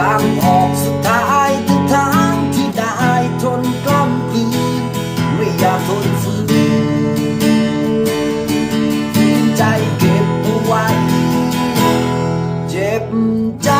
ทางออกสุดท้ายคือทางที่ได้ทนกล้ำกลืนไม่อยากทนฝืนใจเก็บเอาไว้ เจ็บใจ